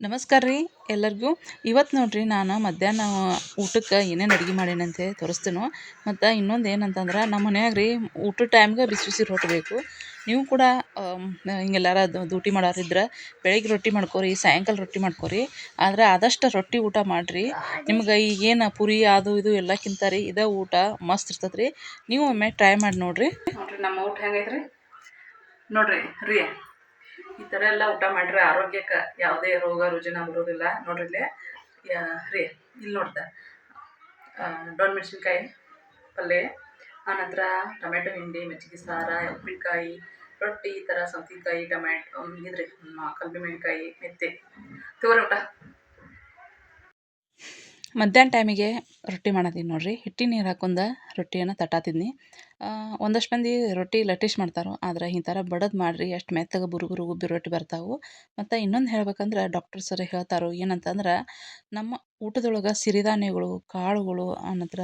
ನಮಸ್ಕಾರ ರೀ ಎಲ್ಲರಿಗೂ. ಇವತ್ತು ನೋಡ್ರಿ ನಾನು ಮಧ್ಯಾಹ್ನ ಊಟಕ್ಕೆ ಏನೇನು ಅಡುಗೆ ಮಾಡೀನಿ ಅಂತೇಳಿ ತೋರಿಸ್ತೀನಿ. ಮತ್ತು ಇನ್ನೊಂದು ಏನಂತಂದ್ರೆ ನಮ್ಮ ಮನ್ಯಾಗ ರೀ ಊಟದ ಟೈಮ್ಗೆ ಬಿಸಿ ಬಿಸಿ ರೊಟ್ಟಿ ಬೇಕು. ನೀವು ಕೂಡ ಹಿಂಗೆಲ್ಲಾರ ಡ್ಯೂಟಿ ಮಾಡೋರಿದ್ರೆ ಬೆಳಿಗ್ಗೆ ರೊಟ್ಟಿ ಮಾಡ್ಕೊರಿ, ಸಾಯಂಕಾಲ ರೊಟ್ಟಿ ಮಾಡ್ಕೊರಿ. ಆದರೆ ಆದಷ್ಟು ರೊಟ್ಟಿ ಊಟ ಮಾಡಿರಿ. ನಿಮ್ಗೆ ಈಗೇನು ಪುರಿ, ಅದು, ಇದು ಎಲ್ಲಕ್ಕಿಂತ ರೀ ಇದೇ ಊಟ ಮಸ್ತ್ ಇರ್ತದೆ ರೀ ನೀವು ಒಮ್ಮೆ ಟ್ರೈ ಮಾಡಿ ನೋಡಿರಿ. ನೋಡಿರಿ, ನಮ್ಮ ಊಟ ಹೆಂಗೈತೆ ರೀ ನೋಡಿರಿ ರೀ ಈ ಥರ ಎಲ್ಲ ಊಟ ಮಾಡಿದ್ರೆ ಆರೋಗ್ಯಕ್ಕೆ ಯಾವುದೇ ರೋಗ ರುಜಿನ ಬರೋದಿಲ್ಲ. ನೋಡ್ರಿಲ್ಲೇ ರೀ, ಇಲ್ಲಿ ನೋಡ್ದೆ. ಡೊಣ್ ಮೆಣಸಿನ್ಕಾಯಿ ಪಲ್ಯ ಆನಂತರ ಟೊಮೆಟೊ ಹಿಂಡಿ ಮೆಚ್ಚಿಗೆ ಸಾರ ಉಪ್ಪಿನಕಾಯಿ ರೊಟ್ಟಿ, ಈ ಥರ ಸೌತಿಕಾಯಿ, ಟೊಮ್ಯಾಟೊ ಇದ್ರಿ. ಕಲ್ಬಿ ಮೆಣಕಾಯಿ, ಮೆತ್ತೆ. ತೋರಿ ಊಟ. ಮಧ್ಯಾಹ್ನ ಟೈಮಿಗೆ ರೊಟ್ಟಿ ಮಾಡತ್ತೀನಿ ನೋಡ್ರಿ. ಹಿಟ್ಟಿನ ನೀರು ಹಾಕೊಂಡ ರೊಟ್ಟಿಯನ್ನು ತಟ್ಟಾತಿದ್ನಿ. ಒಂದಷ್ಟು ಮಂದಿ ರೊಟ್ಟಿ ಲಟ್ಟಿಸ್ ಮಾಡ್ತಾರೆ. ಆದ್ರೆ ಈ ಥರ ಬಡದು ಮಾಡಿರಿ ಎಷ್ಟು ಮೆತ್ತಗೆ ಬುರುಗುರು ಬುರು ಉಬ್ಬಿ ರೊಟ್ಟಿ ಬರ್ತಾವೆ. ಮತ್ತು ಇನ್ನೊಂದು ಹೇಳ್ಬೇಕಂದ್ರೆ ಡಾಕ್ಟರ್ ಸರ್ ಹೇಳ್ತಾರೆ ಏನಂತಂದ್ರೆ, ನಮ್ಮ ಊಟದೊಳಗೆ ಸಿರಿಧಾನ್ಯಗಳು, ಕಾಳುಗಳು, ಆನಂತರ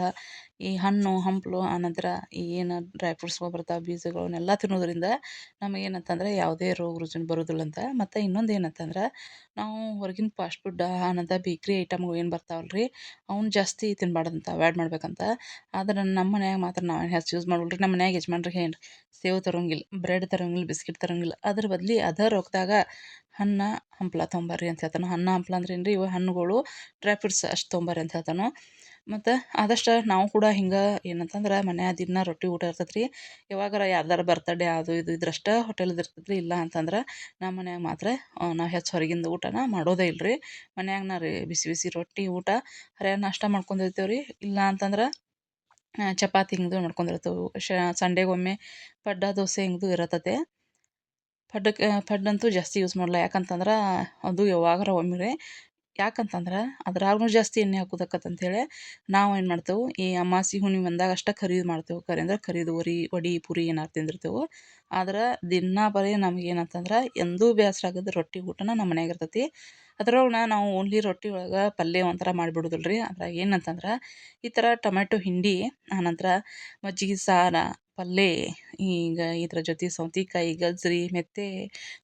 ಈ ಹಣ್ಣು, ಹಂಪಲು, ಆನಂತರ ಏನು ಡ್ರೈ ಫ್ರೂಟ್ಸ್ಗಳು ಬರ್ತಾವೆ ಬೀಜಗಳನ್ನೆಲ್ಲ ತಿನ್ನೋದ್ರಿಂದ ನಮಗೇನಂತಂದ್ರೆ ಯಾವುದೇ ರೋಗ ರುಜಿನ ಬರೋದಿಲ್ಲ ಅಂತ. ಮತ್ತು ಇನ್ನೊಂದು ಏನಂತಂದ್ರೆ ನಾವು ಹೊರಗಿನ ಫಾಸ್ಟ್ ಫುಡ್ ಆನಂತರ ಬೇಕ್ರಿ ಐಟಮ್ಗಳು ಏನು ಬರ್ತಾವಲ್ಲ ರೀ ಅವ್ನು ಜಾಸ್ತಿ ತಿನ್ನಬಾರ್ದಂತ ಅವಾಯ್ಡ್ ಮಾಡ್ಬೇಕಂತ. ಆದ್ರೆ ನಮ್ಮ ಮನ್ಯಾಗ ಮಾತ್ರ ನಾವು ಹೆಚ್ಚು ಯೂಸ್ ಮಾಡುಲ್ರಿ ನಮ್ಮ ಮನ್ಯಾಗ ಯಜಮಾನ್ರಿಗೆ ಏನು ಸೇವ್ ತರೋಂಗಿಲ್ಲ ಬ್ರೆಡ್ ತರೋಂಗಿಲ್ಲ, ಬಿಸ್ಕಿಟ್ ತರೋಂಗಿಲ್ಲ, ಅದ್ರ ಬದಲಿ ಅದ ರೊಕ್ಕದಾಗ ಹಣ್ಣು ಹಂಪ್ಲ ತೊಂಬರ್ರಿ ಅಂತ ಹೇಳ್ತಾನೆ. ಹಣ್ಣ ಹಂಪ್ಲ ಅಂದ್ರೆ ಏನು ರೀ ಇವು ಹಣ್ಣುಗಳು ಡ್ರೈ ಫ್ರೂಟ್ಸ್ ಅಷ್ಟು ತೊಂಬರ್ರಿ ಅಂತ ಹೇಳ್ತಾನೆ. ಮತ್ತು ಆದಷ್ಟು ನಾವು ಕೂಡ ಹಿಂಗೆ ಏನಂತಂದ್ರೆ ಮನ್ಯಾಗ ದಿನ ರೊಟ್ಟಿ ಊಟ ಇರ್ತೈತೆ ರೀ ಯಾವಾಗಾರ ಯಾರ್ದಾರ ಬರ್ತಡೇ ಅದು ಇದು ಇದ್ರಷ್ಟೇ ಹೋಟೆಲ್ದು ಇರ್ತೈತೆ ರೀ ಇಲ್ಲ ಅಂತಂದ್ರೆ ನಮ್ಮ ಮನ್ಯಾಗ ಮಾತ್ರ ನಾವು ಹೆಚ್ಚು ಹೊರಗಿಂದ ಊಟನ ಮಾಡೋದೇ ಇಲ್ಲ ರೀ ನಾ ರೀ ಬಿಸಿ ಬಿಸಿ ರೊಟ್ಟಿ ಊಟ ಹರ್ಯಾಗ ನಾಷ್ಟ ಮಾಡ್ಕೊಂಡಿರ್ತೇವೆ ರೀ. ಇಲ್ಲ ಅಂತಂದ್ರೆ ಚಪಾತಿ ಹಿಂಗೆ ಮಾಡ್ಕೊಂಡಿರ್ತೇವೆ ಸಂಡೇಗೊಮ್ಮೆ ಪಡ್ಡ ದೋಸೆ ಹಿಂಗ್ದು ಇರತ್ತದೆ ಪಡ್ಡಕ್ಕೆ ಅಂತೂ ಜಾಸ್ತಿ ಯೂಸ್ ಮಾಡಲ್ಲ ಯಾಕಂತಂದ್ರೆ ಅದು ಯಾವಾಗಾರ ಒಮ್ಮೆ ಯಾಕಂತಂದ್ರೆ ಅದ್ರಾಗೂ ಜಾಸ್ತಿ ಎಣ್ಣೆ ಹಾಕೋದಕ್ಕತ್ತಂತೇಳಿ ನಾವು ಏನು ಮಾಡ್ತೇವೆ, ಈ ಅಮಾಸಿ ಹುಣ್ಣಿಮೆ ಬಂದಾಗ ಅಷ್ಟೇ ಖರೀದಿ ಮಾಡ್ತೇವೆ. ಕರಿ ಅಂದ್ರೆ ಖರೀದಿ ಒರಿ ವಡೆ, ಪುರಿ ಏನಾರು ತಿಂದಿರ್ತೇವೆ. ಆದ್ರೆ ದಿನ ಬರೀ ನಮ್ಗೆ ಏನಂತಂದ್ರೆ ಎಂದೂ ಬೇಸರ ಆಗದ ರೊಟ್ಟಿ ಊಟನ ನಮ್ಮ ಮನೆಯಾಗ ಇರ್ತೈತಿ. ಅದ್ರೊಳಗೆ ನಾವು ಓನ್ಲಿ ರೊಟ್ಟಿ ಒಳಗೆ ಪಲ್ಯ ಒಂಥರ ಮಾಡಿಬಿಡೋದಿಲ್ಲ ರೀ ಅದ್ರಾಗ ಏನಂತಂದ್ರೆ ಈ ಥರ ಟೊಮೆಟೊ ಹಿಂಡಿ, ಆನಂತರ ಮಜ್ಜಿಗೆ ಸಾರು ಪಲ್ಯ ಈಗ ಇದ್ರ ಜೊತೆ ಸೌತೆಕಾಯಿ ಗಜ್ಜರಿ ಮೆಂತೆ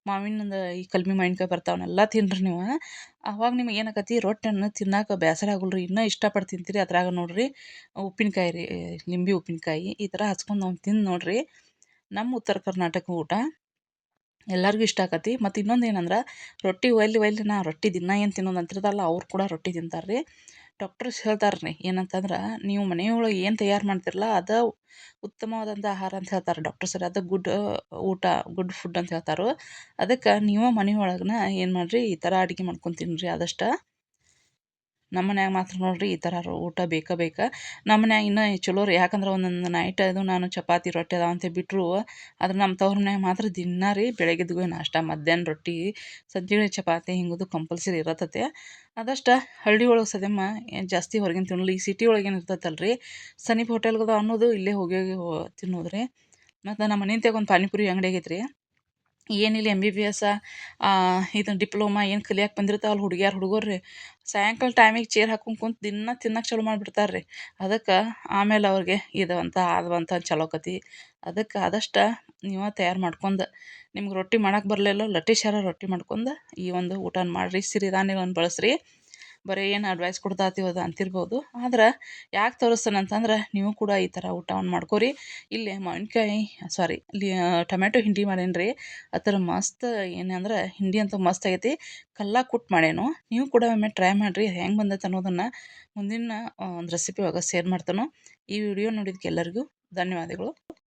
ಮಾವಿನದ ಈ ಕಲ್ಮಿ ಮಾವಿನ್ಕಾಯಿ ಬರ್ತಾವನ್ನೆಲ್ಲ ತಿನ್ನಿರಿ ನೀವು. ಅವಾಗ ನಿಮ್ಗೆ ಏನಾಕತಿ ರೊಟ್ಟಿಯನ್ನು ತಿನ್ನಕ್ಕೆ ಬೇಸರ ಆಗಲ್ರಿ. ರೀ ಇನ್ನೂ ಇಷ್ಟಪಟ್ಟು ತಿಂತೀರಿ ಅದ್ರಾಗ ನೋಡಿರಿ. ಉಪ್ಪಿನಕಾಯಿ ರೀ, ಲಿಂಬೆ ಉಪ್ಪಿನಕಾಯಿ ಈ ಥರ ಹಚ್ಕೊಂಡು ನಾವು ತಿಂದು ನೋಡಿರಿ. ನಮ್ಮ ಉತ್ತರ ಕರ್ನಾಟಕ ಊಟ ಎಲ್ಲರಿಗೂ ಇಷ್ಟ ಆಕತಿ ಮತ್ತು ಇನ್ನೊಂದು ಏನಂದ್ರೆ, ರೊಟ್ಟಿ ಒಯ್ಲಿ ಒಯ್ಲಿ ನಾ ರೊಟ್ಟಿ ದಿನ ಏನು ತಿನ್ನೋದು ಅಂತಿರ್ತಾರಲ್ಲ ಅವ್ರು ಕೂಡ ರೊಟ್ಟಿ ತಿಂತಾರೆ ರೀ ಡಾಕ್ಟರ್ಸ್ ಹೇಳ್ತಾರೆ ರೀ ಏನಂತಂದ್ರೆ, ನೀವು ಮನೆಯೊಳಗೆ ಏನು ತಯಾರು ಮಾಡ್ತಿರಲ್ಲ ಅದು ಉತ್ತಮವಾದಂಥ ಆಹಾರ ಅಂತ ಹೇಳ್ತಾರೆ ಡಾಕ್ಟರ್ಸರು ಅದು ಗುಡ್, ಊಟ, ಗುಡ್ ಫುಡ್ ಅಂತ ಹೇಳ್ತಾರೆ. ಅದಕ್ಕೆ ನೀವು ಮನೆ ಏನು ಮಾಡಿರಿ, ಈ ಥರ ಅಡುಗೆ ಮಾಡ್ಕೊಂಡು ತಿನ್ನಿರಿ ಆದಷ್ಟು ನಮ್ಮ ಮನ್ಯಾಗ ಮಾತ್ರ ನೋಡಿರಿ ಈ ಥರ ಊಟ ಬೇಕಾ ಬೇಕಾ. ನಮ್ಮ ಮನ್ಯಾಗ ಇನ್ನೂ ಚಲೋ ರೀ. ಯಾಕಂದ್ರೆ ಒಂದೊಂದು ನೈಟ್ ಅದು ನಾನು ಚಪಾತಿ, ರೊಟ್ಟಿ ಅದಾವ ಅಂತ ಬಿಟ್ಟರು ಆದ್ರೆ ನಮ್ಮ ತವ್ರ ಮನ್ಯಾಗ ಮಾತ್ರ ದಿನ ರೀ ಬೆಳಗ್ಗೆದ್ಗೂ ನಾಷ್ಟ, ಮಧ್ಯಾಹ್ನ ರೊಟ್ಟಿ ಸಂಜೆ ಚಪಾತಿ, ಹಿಂಗದು ಕಂಪಲ್ಸರಿ ಇರತ್ತತೆ. ಅದಷ್ಟು ಹಳ್ಳಿ ಒಳಗೆ ಸದ್ಯಮ್ಮ ಜಾಸ್ತಿ ಹೊರಗಿನ ತಿನ್ನಲ್ಲ ಈ ಸಿಟಿ ಒಳಗೇನು ಇರ್ತೈತಲ್ಲ ರೀ ಸಮೀಪ ಹೋಟೆಲ್ಗದ ಅನ್ನೋದು ಇಲ್ಲೇ ಹೋಗಿ ಹೋಗಿ ತಿನ್ನೋದು ರೀ ಮತ್ತು ನಮ್ಮ ಮನೆ ಒಂದು ಪಾನಿಪುರಿ ಅಂಗಡಿ ಆಗೈತೆ ರೀ ಏನಿಲ್ಲ ಎಂ ಬಿ ಬಿ ಎಸ್ ಇದು ಡಿಪ್ಲೊಮಾ ಏನು ಕಲಿಯಕ್ಕೆ ಬಂದಿರ್ತಾವಲ್ಲ ಹುಡುಗಿಯರು ಹುಡುಗರು ರೀ ಸಾಯಂಕಾಲ ಟೈಮಿಗೆ ಚೇರ್ ಹಾಕೊಂಡು ಕುಂತು ದಿನ ತಿನ್ನಕ್ಕೆ ಚಾಲು ಮಾಡಿಬಿಡ್ತಾರೆ ರೀ ಅದಕ್ಕೆ ಆಮೇಲೆ ಅವ್ರಿಗೆ ಇದು ಅಂತ ಅದು ಅಂತ ಚಲೋಕತಿ ಅದಕ್ಕೆ ಆದಷ್ಟು ನೀವು ತಯಾರು ಮಾಡ್ಕೊಂಡು, ನಿಮ್ಗೆ ರೊಟ್ಟಿ ಮಾಡಕ್ಕೆ ಬರಲಿಲ್ಲ ಲಟ್ಟಿಸ್ಯಾರ ರೊಟ್ಟಿ ಮಾಡ್ಕೊಂಡು ಈ ಒಂದು ಊಟನ ಮಾಡಿರಿ ಸಿರಿಧಾನ್ಯಗಳನ್ನು ಬಳಸ್ರಿ. ಬರೀ ಏನು ಅಡ್ವೈಸ್ ಕೊಡ್ತಾ ಅದು ಅಂತಿರ್ಬೋದು. ಆದ್ರೆ ಯಾಕೆ ತೋರಿಸ್ತಾನಂತಂದ್ರೆ ನೀವು ಕೂಡ ಈ ಥರ ಊಟವನ್ನು ಮಾಡ್ಕೋರಿ. ಇಲ್ಲಿ ಮಾವಿನಕಾಯಿ ಸಾರಿ ಇಲ್ಲಿ ಟೊಮೆಟೊ ಹಿಂಡಿ ಮಾಡೇನಿ ರೀ ಆ ಥರ ಮಸ್ತ್ ಏನಂದ್ರೆ ಹಿಂಡಿ ಅಂತೂ ಮಸ್ತ್ ಆಗೈತಿ. ಕಲ್ಲ ಕುಟ್ಟು ಮಾಡೇನು. ನೀವು ಕೂಡ ಒಮ್ಮೆ ಟ್ರೈ ಮಾಡಿರಿ. ಹೆಂಗೆ ಬಂದೈತೆ ಅನ್ನೋದನ್ನು ಮುಂದಿನ ಒಂದು ರೆಸಿಪಿ ಒಳಗೆ ಶೇರ್ ಮಾಡ್ತಾನೋ. ಈ ವಿಡಿಯೋ ನೋಡಿದ್ಕೆ ಎಲ್ಲರಿಗೂ ಧನ್ಯವಾದಗಳು.